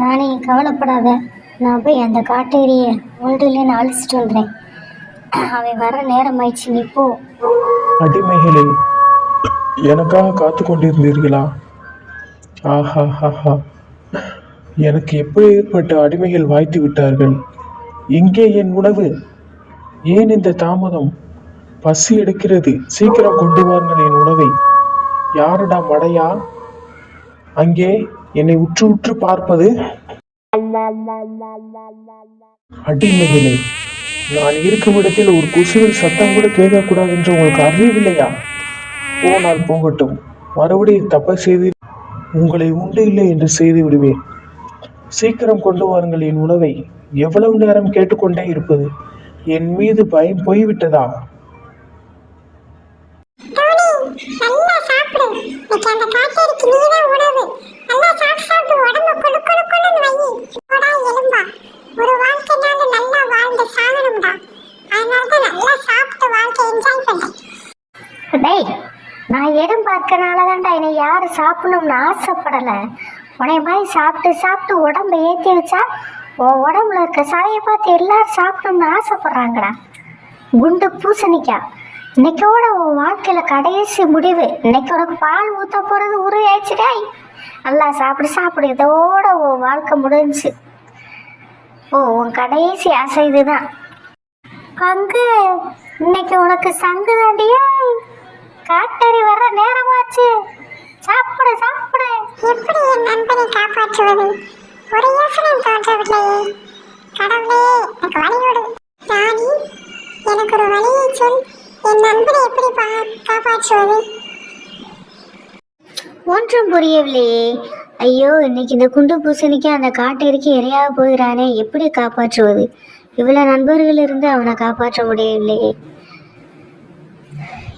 நானே கவலைப்படாத. நான் போய் அந்த காட்டேரியை ஒன்றிலேன்னு அழிச்சிட்டு வந்துறேன் அவன் வர நேரம் ஆயிடுச்சு நீ போ. அடிமைகளே எனக்காக காத்து கொண்டிருந்தீர்களா? ஆஹா ஹாஹா எனக்கு எப்படி ஏற்பட்ட அடிமைகள் வாய்த்து விட்டார்கள்? எங்கே என் உணவு. ஏன் இந்த தாமதம்? பசி எடுக்கிறது. சீக்கிரம் கொண்டு வாருங்கள் என் உணவை. யாருடா மடையா அங்கே என்னை உற்று உற்று பார்ப்பது அடிமைகளே நான் இருக்கும் இடத்தில் ஒரு குசுவில் சத்தம் கூட கேட்கக்கூடாது என்று உங்களுக்கு அறியவில்லையா போனால் போகட்டும். மறுபடியும் தப்ப செய்து உங்களை உண்டு இல்லை என்று செய்து விடுவேன். சீக்கிரம் கொண்டு வாருங்கள் என் உணவை. எவ்வளவு நேரம் கேட்டுக்கொண்டே இருப்பது? என் மீது பயம் போய்விட்டதா? நல்லா சாப்பிடு. அந்த காட்டேரிக்கு நீதான் உணவு. நல்லா சாப்பிட்டு சாப்பிட்டு உடம்பு கொழு கொழு கொழுன்னு வை. போடா எலும்பா. ஒரு வாழ்க்கைனால நல்லா வாழ்ந்து சாகணும்டா அதனால தான் நல்லா சாப்பிட்டு வாழ்க்கை என்ஜாய் பண்றேன் டேய் நான் இடம் பார்க்கறனால தான்டா என்னை யாரும் சாப்பிடணும்னு ஆசைப்படலை. உனைய மாதிரி சாப்பிட்டு சாப்பிட்டு உடம்பை ஏற்றி வச்சா உன் உடம்புல இருக்க சாயை பார்த்து எல்லாரும் சாப்பிடணும்னு ஆசைப்படுறாங்கடா. குண்டு பூசணிக்காய். இன்னைக்கோட உன் வாழ்க்கையில் கடைசி முடிவு. இன்னைக்கு உனக்கு பால் ஊற்ற போகிறது உருவாயிடுச்சுடா நல்லா சாப்பிடு சாப்பிடு. இதோட உன் வாழ்க்கை முடிஞ்சுச்சு ஓ உன் கடைசி ஆசை இதுதான். பங்கு இன்னைக்கு உனக்கு சங்கு தாண்டியே. காட்டறி வர்ற நேரமாச்சு. சாப்பிடு சாப்பிடு. எப்படி என் நண்பனை காப்பாற்றுவது? ஒரு யோசனை தோன்றவில்லையே. கடவுளே எனக்கு வழி ராணி எனக்கு ஒரு வழியை சொல். என் நண்பனை எப்படி காப்பாற்றுவது? ஒன்றும் புரியவில்லையே. ஐயோ இன்னைக்கு இந்த குண்டு பூசணிக்கு அந்த காட்டிற்கு இரையாக போகிறானே. எப்படி காப்பாற்றுவது? இவ்வளோ நண்பர்கள் இருந்து அவனை காப்பாற்ற முடியவில்லையே.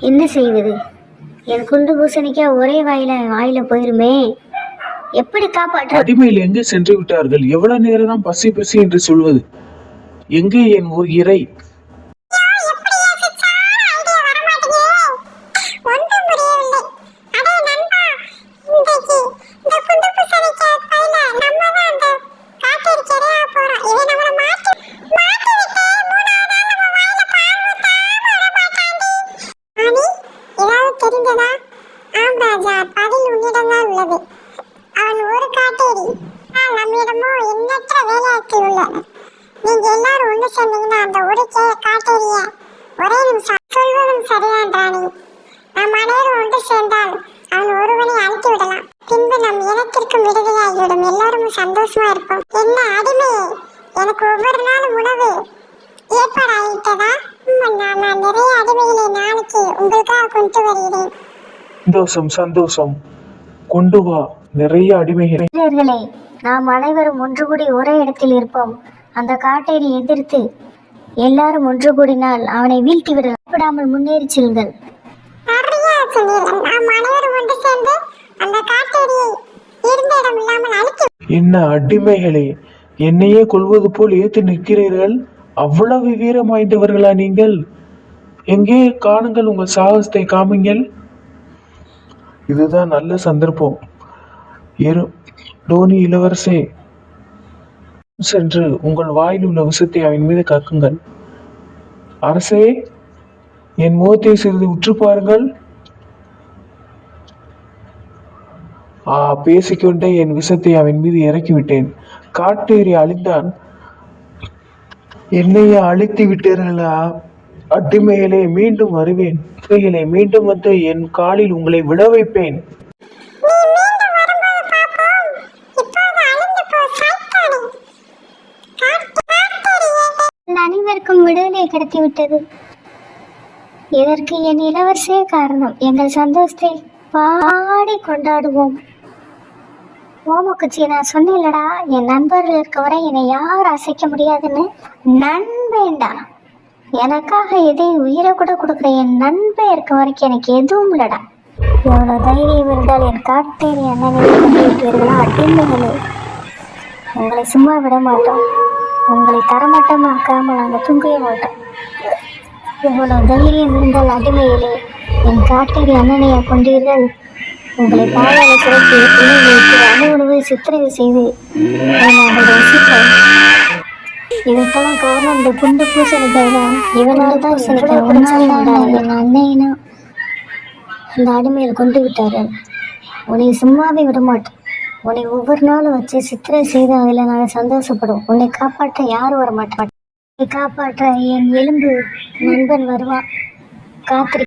என்ன செய்வது? என் குண்டு பூசணிக்கா ஒரே வாயில வாயில போயிருமே. எப்படி காப்பாற்ற அடிமையில் எங்கே சென்று விட்டார்கள்? எவ்வளவு நேரம் தான் பசி பசி என்று சொல்வது? எங்கே என் ஒரு இறை? பதில் உள்ளது. அவன் ஒரு காட்டேரி. ஆனால் நம்மிடமோ எண்ணற்ற வேலையாட்கள் உள்ளனர். நீங்க எல்லாரும் ஒன்று சேர்ந்தீங்கன்னா அந்த ஒரு கே காட்டேரிய ஒரே நிமிஷம் சொல்வதும் சரிதான் ராணி. நாம் அனைவரும் ஒன்று சேர்ந்தால் அவன் ஒருவனை அழித்து விடலாம். பின்பு நம் இனத்திற்கும் விடுதலையாகிவிடும். எல்லாரும் சந்தோஷமா இருப்போம். என்ன அடிமையே? எனக்கு ஒவ்வொரு நாளும் உணவு ஏற்பாடாகிட்டதா நான் நிறைய அடிமைகளை நாளைக்கு உங்களுக்காக கொண்டு வருகிறேன். சந்தோஷம் சந்தோஷம். கொண்டு வா நிறைய அடிமைகளை. நாம் அனைவரும் ஒன்று கூடி ஒரே இடத்தில் இருப்போம். அந்த காட்டேரி எதிர்த்து எல்லாரும் ஒன்று கூடினால் அவனை வீழ்த்தி விடலாம். விடாமல் முன்னேறி செல்லுங்கள். நிறைய சொன்னீர்கள் நாம் அனைவரும் ஒன்று சேர்ந்து அந்த காட்டேரியை இருந்த இடம் இல்லாமல் அழித்து என்ன அடிமைகளே என்னையே கொள்வது போல் ஏத்து நிற்கிறீர்கள்? அவ்வளவு வீரம் வாய்ந்தவர்களா நீங்கள்? எங்கே காணுங்கள் உங்கள் சாகசத்தை காமிங்கள். இதுதான் நல்ல சந்தர்ப்பம். எரு டோனி இளவரசே. சென்று உங்கள் வாயில் உள்ள விஷத்தை அவன் மீது கக்குங்கள். அரசே என் முகத்தை சிறிது உற்று பாருங்கள். ஆ பேசிக்கொண்டே என் விஷத்தை அவன் மீது இறக்கிவிட்டேன். காட்டேறி அழிந்தான். என்னையே அழித்து விட்டீர்களா? அடிமைகளே மீண்டும் வருவேன். அடிமைகளே மீண்டும் வந்து என் காலில் உங்களை விழ வைப்பேன். அனைவருக்கும் விடுதலை கிடைத்துவிட்டது. இதற்கு என் இளவரசே காரணம். எங்கள் சந்தோஷத்தை பாடி கொண்டாடுவோம். ஓமக்குச்சி நான் சொன்னேன்லடா என் நண்பர்கள் இருக்க வரை என்னை யாரும் அசைக்க முடியாதுன்னு. நண்பேண்டா. எனக்காக எதை உயிரை கூட கொடுக்குற என் நண்பன் இருக்க வரைக்கும் எனக்கு எதுவும் இல்லடா. எவ்வளோ தைரியம் இருந்தால் என் காட்டேரி அண்ணனை கொண்டிருப்பீர்களா அடிமைகளே உங்களை சும்மா விட மாட்டோம். உங்களை தரமாட்டமாக்காமல் நாங்கள் தூங்கவே மாட்டோம். எவ்வளோ தைரியம் இருந்தால் அடிமையிலே என் காட்டேரி அண்ணனையை கொண்டீர்கள்? உங்களை பாதாள சிறப்பு அணு உணவு சித்திரவு செய்து நான் நாங்கள் ரசிப்போம் இதுக்கெல்லாம் காரணம் இந்த குண்டு பூசணிக்காய் தான் இவனால் தான் என் அன்னையினா இந்த அடிமையில் கொண்டு விட்டார்கள் உன்னை சும்மாவே விட மாட்டேன் உன்னை ஒவ்வொரு நாளும் வச்சு சித்திரை செய்து அதில் நாங்கள் சந்தோஷப்படுவோம் உன்னை காப்பாற்ற யாரும் வர மாட்டான் உன்னை காப்பாற்ற என் எலும்பு நண்பன் வருவான். காத்திரி